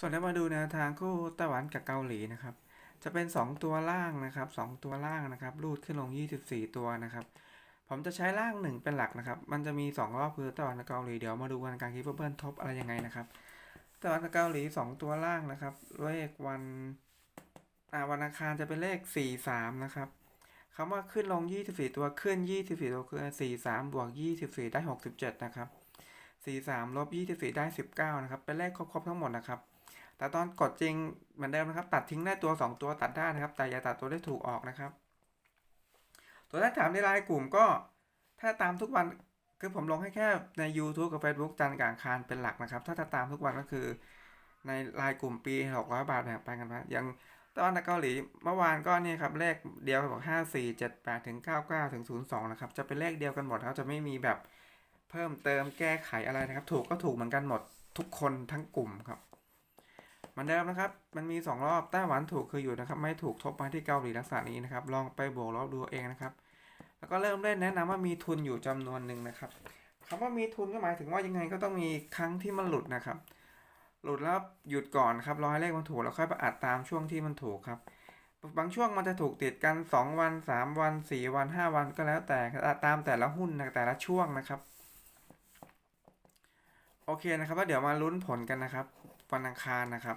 ส่วนเรามาดูแนวทางคู่ไต้หวันกับเกาหลีนะครับ จะเป็น 2 ตัวล่างนะครับ 2 ตัวล่างนะครับ รูดขึ้นลง 24 ตัวนะครับ ผมจะใช้ล่าง 1 เป็นหลักนะครับ มันจะมี 2 รอบคือไต้หวันกับเกาหลี เดี๋ยวมาดูกันการคิดเพิ่มทบอะไรยังไงนะครับไต้หวันกับเกาหลี 2 ตัวล่างนะครับ เลขวันอ่าวันอังคารจะเป็นเลข 43 นะครับคำว่าขึ้นลง 24 ตัวขึ้น 24 ตัวคือ 43 บวก 24 ได้ 67 นะครับ 43ลบ24 ได้ 19 นะครับ เป็นเลขครบๆทั้งหมดนะครับ แต่ตอนกดจริงเหมือนเดิมนะครับ ตัดทิ้งได้ตัว 2 ตัวตัดได้นะครับ แต่อย่าตัดตัวได้ถูกออกนะครับ ตัวแรกถามในไลน์กลุ่มก็ ถ้าตามทุกวันคือผมลงให้แค่ใน YouTube กับ Facebook จันกับอังคารเป็นหลักนะครับ ถ้าจะตามทุกวันก็คือ ในไลน์กลุ่มปี 600 บาทแบ่งปันกันมาอย่างตอนเกาหลีเมื่อวานก็นี่ครับเลขเดียวกันบอก5 4 7 8ถึง99ถึง02 นะครับ จะเป็นเลขเดียวกันหมดครับจะไม่มีแบบ เพิ่มเติมแก้ไขอะไรนะครับ ถูกก็ถูกเหมือนกันหมดทุกคนทั้งกลุ่มครับเหมือนเดิมนะครับ มันมี 2 รอบไต้หวันถูกคืออยู่นะครับ ไม่ถูกทบมาที่เกาหลีลักษณะนี้นะครับ ลองไปบวกลบดูเองนะครับ แล้วก็เริ่มเล่นแนะนำว่ามีทุนอยู่จำนวนหนึ่งนะครับคำว่ามีทุนก็หมายถึงว่ายังไงก็ต้องมีครั้งที่มันหลุดนะครับ หลุดแล้วหยุดก่อนครับรอให้เลขมันถูกแล้วค่อยไปอัดตามช่วงที่มันถูกครับบางช่วงมันจะถูกติดกัน 2 วัน 3 วัน 4 วัน 5 วันก็แล้วแต่ตามแต่ละหุ้นแต่ละช่วงนะครับ โอเคนะครับแล้วเดี๋ยวมาลุ้นผลกันนะครับ วันอังคารนะครับ